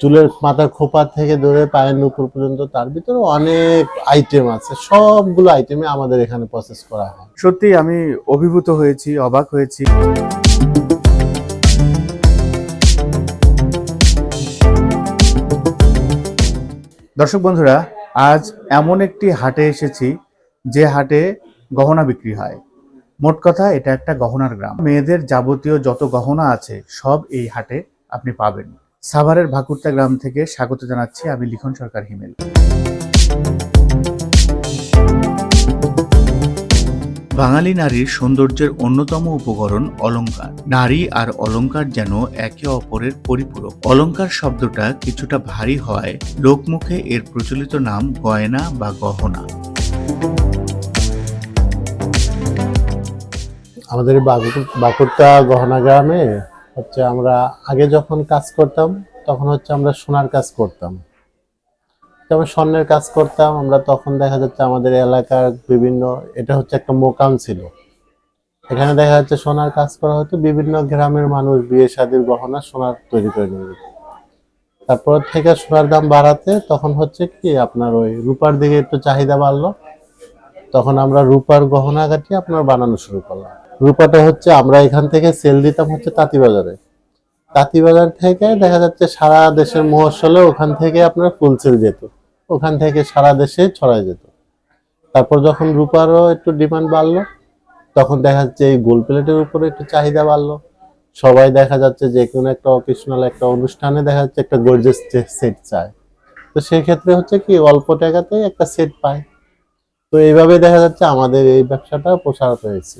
চুলের মাথার খোপা থেকে ধরে পায়ের নুপুর পর্যন্ত তার ভিতরে অনেক আইটেম আছে। সবগুলো আইটেমে আমাদের এখানে প্রসেস করা হয়। সত্যি আমি অভিভূত হয়েছি, অবাক হয়েছি। দর্শক বন্ধুরা, আজ এমন একটি হাটে এসেছি যে হাটে গহনা বিক্রি হয়। মোট কথা এটা একটা গহনার গ্রাম। মেয়েদের যাবতীয় যত গহনা আছে সব এই হাটে আপনি পাবেন। সাভারের ভাকুরতা গ্রাম থেকে স্বাগত জানাচ্ছি আমি লিখন সরকার হিমেল। বাঙালি নারীর সৌন্দর্যের অন্যতম উপকরণ অলঙ্কার নারী আর অলঙ্কার যেন একে অপরের পরিপূরক। অলঙ্কার শব্দটা কিছুটা ভারী হয় লোকমুখে এর প্রচলিত নাম গয়না বা গহনা। আমাদের বাগুর- গহনা গ্রামে হচ্ছে আমরা আগে যখন কাজ করতাম, তখন হচ্ছে আমরা সোনার কাজ করতাম। যেমন স্বর্ণের কাজ করতাম, আমরা তখন দেখা যাচ্ছে আমাদের এলাকার বিভিন্ন, এটা হচ্ছে একটা মোকাম ছিল। এখানে দেখা যাচ্ছে সোনার কাজ করা হতো, বিভিন্ন গ্রামের মানুষ বিয়ে শাদীর গহনা সোনার তৈরি করে নিয়ে যেত। তারপর থেকে সোনার দাম বাড়াতে তখন হচ্ছে কি, আপনার ওই রূপার দিকে একটু চাহিদা বাড়লো। তখন আমরা রূপার গহনা কাটি আপনার বানানো শুরু করলাম। রূপাটা হচ্ছে আমরা এখান থেকে সেল দিতাম হচ্ছে তাঁতিবাজারে। তাঁতিবাজার থেকে দেখা যাচ্ছে সারা দেশের মহসলে ওখান থেকে আপনার ফুল সেল যেত। ওখান থেকে সারা দেশে ছড়ায় যেত। তারপর যখন রূপারও একটু ডিমান্ড বাড়লো, তখন দেখা যাচ্ছে এই গোল প্লেটের উপরে একটু চাহিদা বাড়লো। সবাই দেখা যাচ্ছে যে কোনো একটা অকেশনাল একটা অনুষ্ঠানে দেখা যাচ্ছে একটা গর্জেস সেট চায়। তো সেই ক্ষেত্রে হচ্ছে কি অল্প টাকাতেই একটা সেট পায়। তো এইভাবে দেখা যাচ্ছে আমাদের এই ব্যবসাটা প্রসার হয়েছে।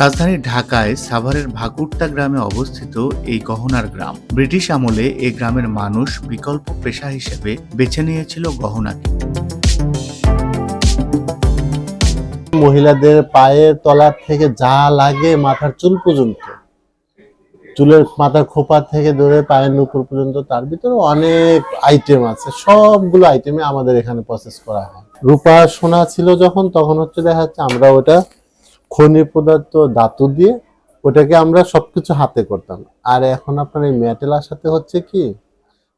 রাজধানী ঢাকায় সাভারের ভাকুরতা গ্রামে অবস্থিত এই গহনার গ্রাম ব্রিটিশ আমলে এই গ্রামের মানুষ বিকল্প পেশা হিসেবে বেছে নিয়েছিল গহনাকে। মহিলাদের পায়ের তলার থেকে যা লাগে মাথার চুল পর্যন্ত। চুলের মাথার খোপা থেকে ধরে পায়ের নুপুর পর্যন্ত তার ভিতরে অনেক আইটেম আছে। সবগুলো আইটেমে আমাদের এখানে প্রসেস করা হয়। রূপা সোনা ছিল যখন, তখন হচ্ছে দেখা যাচ্ছে আমরা ওটা খনি পদার্থ ধাতু দিয়ে ওটাকে আমরা সবকিছু হাতে করতাম। আর এখন আপনার এই মেটেল আসাতে হচ্ছে কি,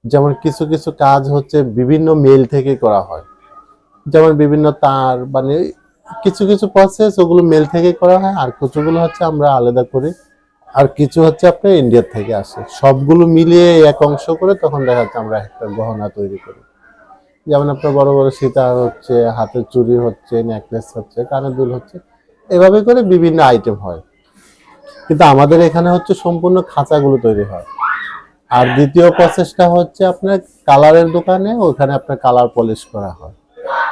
যেমন কিছু কিছু কাজ হচ্ছে বিভিন্ন মেল থেকে করা হয়। যেমন বিভিন্ন তার মানে কিছু কিছু প্রসেস ওগুলো মেল থেকে করা হয়। আর কিছুগুলো হচ্ছে আমরা আলাদা করি। আর কিছু হচ্ছে আপনার ইন্ডিয়া থেকে আসে। সবগুলো মিলিয়ে এক অংশ করে তখন দেখা যাচ্ছে আমরা একটা গহনা তৈরি করি। যেমন আপনার বড় বড় সীতার হচ্ছে হাতের চুড়ি হচ্ছে নেকলেস হচ্ছে, কানের দুল হচ্ছে, এভাবে করে বিভিন্ন আইটেম হয়। কিন্তু আমাদের এখানে হচ্ছে সম্পূর্ণ খাঁচাগুলো তৈরি হয়। আর দ্বিতীয় প্রসেসটা হচ্ছে আপনার কালারের দোকানে, ওখানে আপনার কালার পলিশ করা হয়।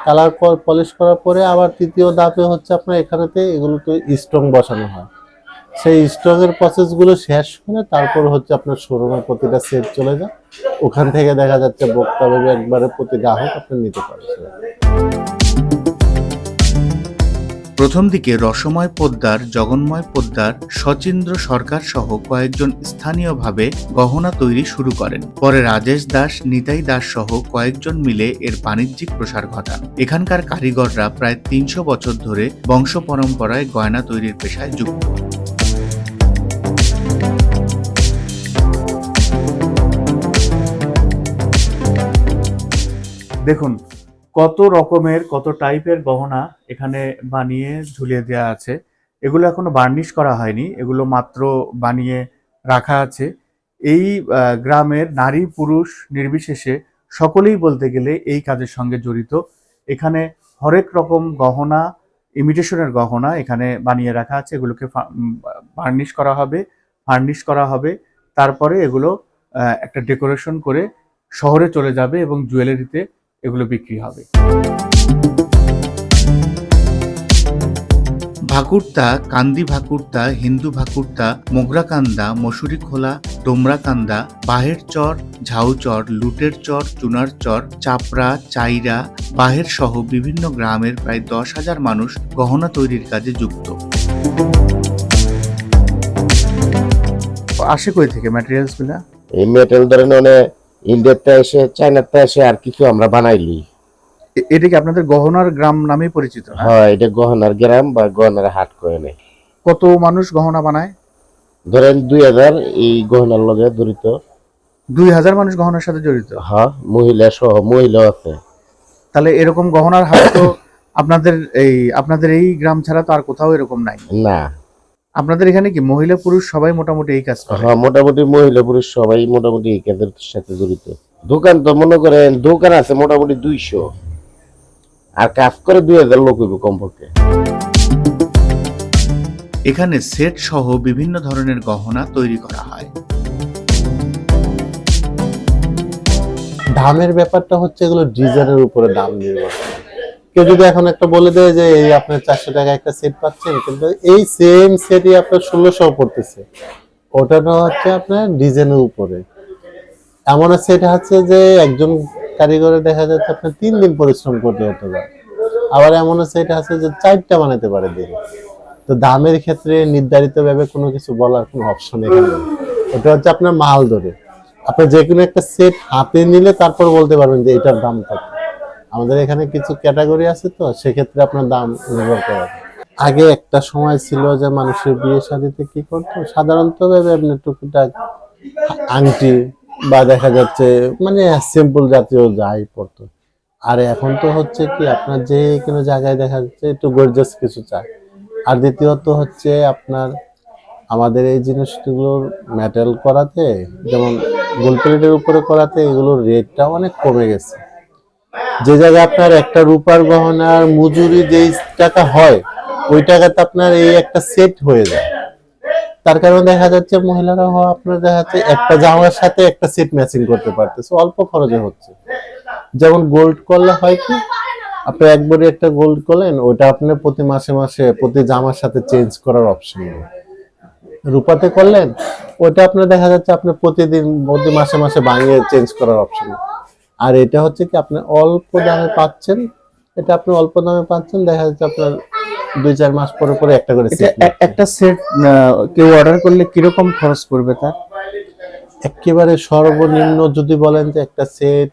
কালার পলিশ করার পরে আবার তৃতীয় ধাপে হচ্ছে আপনার এখানেতে এগুলোতে স্ট্রং বসানো হয়। সেই স্ট্রং এর প্রসেসগুলো শেষ করে তারপর হচ্ছে আপনার শোরুমের প্রতিটা সেট চলে যায়। ওখান থেকে দেখা যাচ্ছে বক্তব্য একবারে প্রতি গ্রাহক আপনি নিতে পারছেন। প্রথম দিকে রসময় পোদ্দার, জগন্ময় পোদ্দার সচিন্দ্র সরকার সহ কয়েকজন স্থানীয়ভাবে গহনা তৈরি শুরু করেন। পরে রাজেশ দাস, নিতাই দাস সহ কয়েকজন মিলে এর বাণিজ্যিক প্রসার ঘটান। এখানকার কারিগররা প্রায় তিনশো বছর ধরে বংশ পরম্পরায় গয়না তৈরির পেশায় যুক্ত। দেখুন, কত রকমের, কত টাইপের গহনা এখানে বানিয়ে ঝুলিয়ে দেওয়া আছে। এগুলো এখনও বার্নিশ করা হয়নি, এগুলো মাত্র বানিয়ে রাখা আছে। এই গ্রামের নারী পুরুষ নির্বিশেষে সকলেই বলতে গেলে এই কাজের সঙ্গে জড়িত। এখানে হরেক রকম গহনা, ইমিটেশনের গহনা এখানে বানিয়ে রাখা আছে। এগুলোকে বার্নিশ করা হবে, ফার্নিশ করা হবে। তারপরে এগুলো একটা ডেকোরেশন করে শহরে চলে যাবে এবং জুয়েলারিতে এগুলো বিক্রি হবে। ভাকুরতা কান্দি ভাকুরতা হিন্দু ভাকুরতা মোগরাকান্দা মসুরি খোলা ডোমরাকান্দা বাহের চর ঝাউচর লুটের চর চুনার চর চাপড়া চাইরা বাহের সহ বিভিন্ন গ্রামের প্রায় দশ হাজার মানুষ গহনা তৈরির কাজে যুক্ত। আসে কই থেকে ম্যাটেরিয়ালসগুলা এই মেটেল ধরেন মানে ইন্ডিয়াতে এসে চায়নাতে এসে আর কিছু আমরা বানাইলি। এটা কি আপনাদের গহনার গ্রাম নামে পরিচিত? হয় এটা গহনার গ্রাম বা গহনার হাট করে নেই কত মানুষ গহনা বানায়? ধরেন দুই হাজার এই গহনার লগে জড়িত। দুই হাজার মানুষ গহনার সাথে জড়িত? হ্যাঁ মহিলা সহ মহিলাও আছে। তাহলে এরকম গহনার হাট তো আপনাদের এই আপনাদের এই গ্রাম ছাড়া তো আর কোথাও এরকম নাই। না। আপনাদের এখানে কি মহিলা পুরুষ সবাই মোটামুটি এই কাজ করে? হ্যাঁ মোটামুটি মহিলা পুরুষ সবাই মোটামুটি এই কাজের সাথে জড়িত। দোকান তো মনে করেন দোকান আছে মোটামুটি দুইশো। আর কাজ করে দুই হাজার লোক হইব কমপক্ষে। এখানে সেট সহ বিভিন্ন ধরনের গহনা তৈরি করা হয়। দামের ব্যাপারটা হচ্ছে এগুলো ডিজাইনের উপরে দাম নির্ভর করে। কেউ যদি এখন একটা বলে দেয় যে, এই আপনার চারশো টাকা একটা সেট পাচ্ছেন, কিন্তু এই সেম সেটই আপনার ষোলোশো পড়তেছে। ওটা না হচ্ছে আপনার ডিজাইনের উপরে। এমন সেট আছে যে একজন কারিগরে দেখা যাচ্ছে আপনার তিন দিন পরিশ্রম করতে হতে পারে। আবার এমন সেট আছে যে চারটা বানাতে পারে দিন। তো দামের ক্ষেত্রে নির্ধারিত ভাবে কোনো কিছু বলার কোনো অপশন এখানে ওটা হচ্ছে আপনার মাল ধরে। আপনি যে কোনো একটা সেট হাতে নিলে তারপর বলতে পারবেন যে, এটার দাম কত? আমাদের এখানে কিছু ক্যাটাগরি আছে তো, সেক্ষেত্রে আপনার দাম নির্ভর করে। আগে একটা সময় ছিল যে মানুষের বিয়ে শাদিতে কি করতো? সাধারণত আপনি টুকিটাক আংটি বা দেখা যাচ্ছে মানে সিম্পল জাতীয় যাই পড়তো আর এখন তো হচ্ছে কি আপনার যে কোনো জায়গায় দেখা যাচ্ছে একটু গর্জাস কিছু চায় আর দ্বিতীয়ত হচ্ছে আপনার আমাদের এই জিনিসগুলোর মেটাল করাতে, যেমন গোল প্লেটের উপরে করাতে, এগুলোর রেটটা অনেক কমে গেছে। যে জায়গায় আপনার একটা রূপার গহনার মজুরি যেই টাকা হয়, ওই টাকাতে আপনার এই একটা সেট হয়ে যায়। তার কারণে দেখা যাচ্ছে মহিলারা আপনার দেখা যাচ্ছে একটা জামার সাথে একটা সেট ম্যাচিং করতে পারতেছে, অল্প খরচে হচ্ছে। যেমন গোল্ড করলে হয় কি, আপনি একবারই একটা গোল্ড করলেন ওইটা আপনি প্রতি মাসে মাসে, প্রতি জামার সাথে চেঞ্জ করার অপশন নেই। রূপাতে করলেন ওটা আপনার দেখা যাচ্ছে আপনি প্রতিদিন, প্রতি মাসে মাসে ভাঙিয়ে চেঞ্জ করার অপশন আর এটা হচ্ছে কি আপনি অল্প দামে পাচ্ছেন এটা আপনি অল্প দামে পাচ্ছেন দেখা যাচ্ছে আপনার দুই চার মাস পরে পরে একটা করে একটা সেট কেউ অর্ডার করলে কীরকম খরচ পড়বে তার? একেবারে সর্বনিম্ন যদি বলেন যে একটা সেট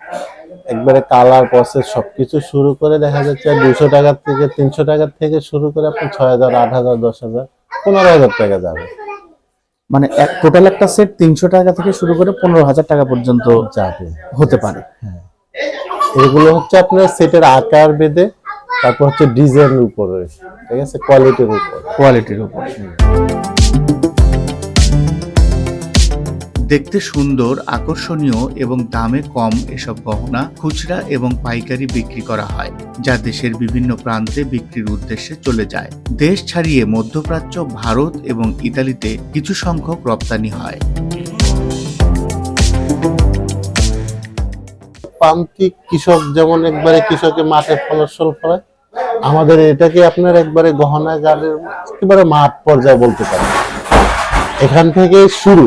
একবারে কালার প্রসেস সবকিছু শুরু করে দেখা যাচ্ছে দুশো টাকার থেকে তিনশো টাকার থেকে শুরু করে আপনি ছয় হাজার আট হাজার দশ হাজার পনেরো হাজার টাকা যাবে। মানে এক টোটাল একটা সেট তিনশো টাকা থেকে শুরু করে পনেরো হাজার টাকা পর্যন্ত যাবে। হতে পারে। এগুলো হচ্ছে আপনার সেটের আকার বেঁধে তারপর হচ্ছে ডিজাইনের উপরে ঠিক আছে? কোয়ালিটির উপর। কোয়ালিটির উপর। দেখতে সুন্দর, আকর্ষণীয় এবং দামে কম এসব গহনা খুচরা এবং পাইকারি বিক্রি করা হয়, যা দেশের বিভিন্ন প্রান্তে বিক্রির উদ্দেশ্যে চলে যায়। দেশ ছাড়িয়ে মধ্যপ্রাচ্য, ভারত এবং ইতালিতে কিছু সংখ্যক রপ্তানি হয়। প্রান্তিক কৃষক যেমন একবারে কৃষকে মাঠে ফসল ফলায়, আমাদের এটাকে আপনার একবারে গহনাগারের একেবারে মাঠ পর্যায়ে বলতে পারেন। এখান থেকে শুরু।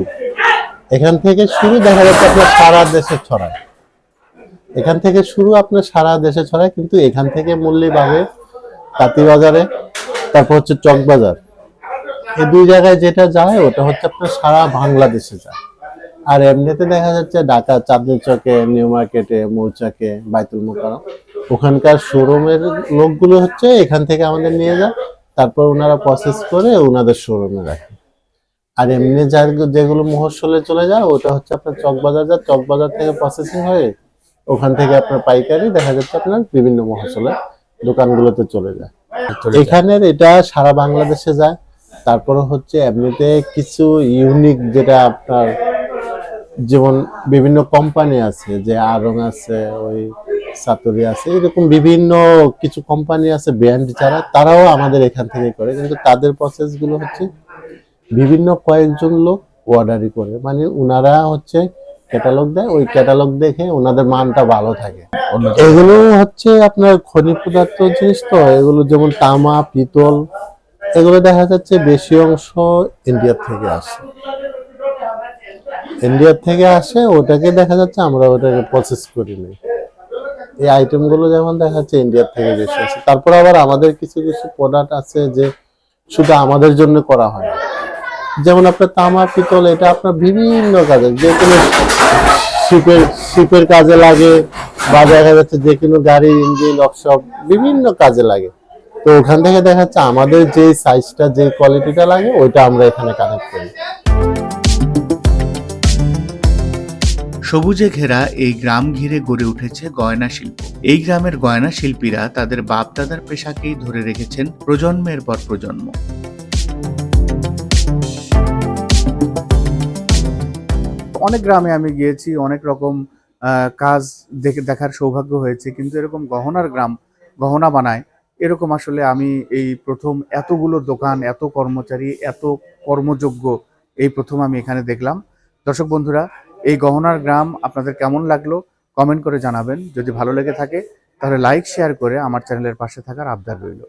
এখান থেকে শুরু দেখা যাচ্ছে আপনার সারা দেশে ছড়ায়। এখান থেকে শুরু আপনার সারা দেশে ছড়ায়, কিন্তু এখান থেকে মূল্যে পাবে তাঁতিবাজারে, তারপর হচ্ছে চকবাজার। এই দুই জায়গায় যেটা যায়, ওটা হচ্ছে আপনার সারা বাংলাদেশে যায়। আর এমনিতে দেখা যাচ্ছে ঢাকা চাঁদনি চকে, নিউ মার্কেটে, মৌচাকে, বাইতুল মোকারম ওখানকার শোরুমের লোকগুলো হচ্ছে এখান থেকে আমাদের নিয়ে যায়, তারপর ওনারা প্রসেস করে ওনাদের শোরুমে রাখে। আর এমনি যার যেগুলো মহসলে চলে যায় ওটা হচ্ছে আপনার চকবাজার যা চকবাজার থেকে প্রসেসিং হয়ে ওখান থেকে আপনার পাইকারি দেখা যাচ্ছে আপনার বিভিন্ন মহাসলে দোকানগুলোতে চলে যায়। এখানের এটা সারা বাংলাদেশে যায় তারপরে হচ্ছে এমনিতে কিছু ইউনিক যেটা আপনার যেমন বিভিন্ন কোম্পানি আছে যে আরং আছে ওই সাতুরি আছে এরকম বিভিন্ন কিছু কোম্পানি আছে ব্র্যান্ড যারা তারাও আমাদের এখান থেকে করে কিন্তু তাদের প্রসেসগুলো হচ্ছে বিভিন্ন কয়েকজন লোক অর্ডারই করে। মানে ওনারা হচ্ছে ক্যাটালগ দেয়, ওই ক্যাটালগ দেখে ওনাদের মানটা ভালো থাকে। এগুলো হচ্ছে আপনার খনিজ পদার্থ জিনিস তো, এগুলো যেমন তামা, পিতল, এগুলো দেখা যাচ্ছে বেশি অংশ ইন্ডিয়ার থেকে আসে। ইন্ডিয়ার থেকে আসে, ওটাকে দেখা যাচ্ছে আমরা ওটাকে প্রসেস করি নি এই আইটেমগুলো যেমন দেখা যাচ্ছে ইন্ডিয়ার থেকে বেশি আসে। তারপর আবার আমাদের কিছু কিছু প্রোডাক্ট আছে যে শুধু আমাদের জন্য করা হয়। যেমন আপনার তামা, পিতল, এটা আপনার বিভিন্ন কাজে যে কোনো শিপের শিপের কাজে লাগে বা দেখা যাচ্ছে যে কোনো গাড়ির ইঞ্জিন ওয়ার্কশপ বিভিন্ন কাজে লাগে। তো ওখান থেকে দেখা যাচ্ছে আমাদের যে সাইজটা যে কোয়ালিটিটা লাগে, ওইটা আমরা এখানে কানেক্ট করি। সবুজে ঘেরা এই গ্রাম ঘিরে গড়ে উঠেছে গয়না শিল্প। এই গ্রামের গয়না শিল্পীরা তাদের বাপদাদার পেশাকেই ধরে রেখেছেন প্রজন্মের পর প্রজন্ম। অনেক গ্রামে আমি গিয়েছি, অনেক রকম কাজ দেখে, দেখার সৌভাগ্য হয়েছে, কিন্তু এরকম গহনার গ্রাম, গহনা বানায়, এরকম আসলে আমি এই প্রথম এতগুলো দোকান, এত কর্মচারী, এত কর্মযোগ্য এই প্রথম আমি এখানে দেখলাম। দর্শক বন্ধুরা, এই গহনার গ্রাম আপনাদের কেমন লাগল কমেন্ট করে জানাবেন। যদি ভালো লেগে থাকে, তাহলে লাইক শেয়ার করে আমার চ্যানেলের পাশে থাকার আবদার রইল।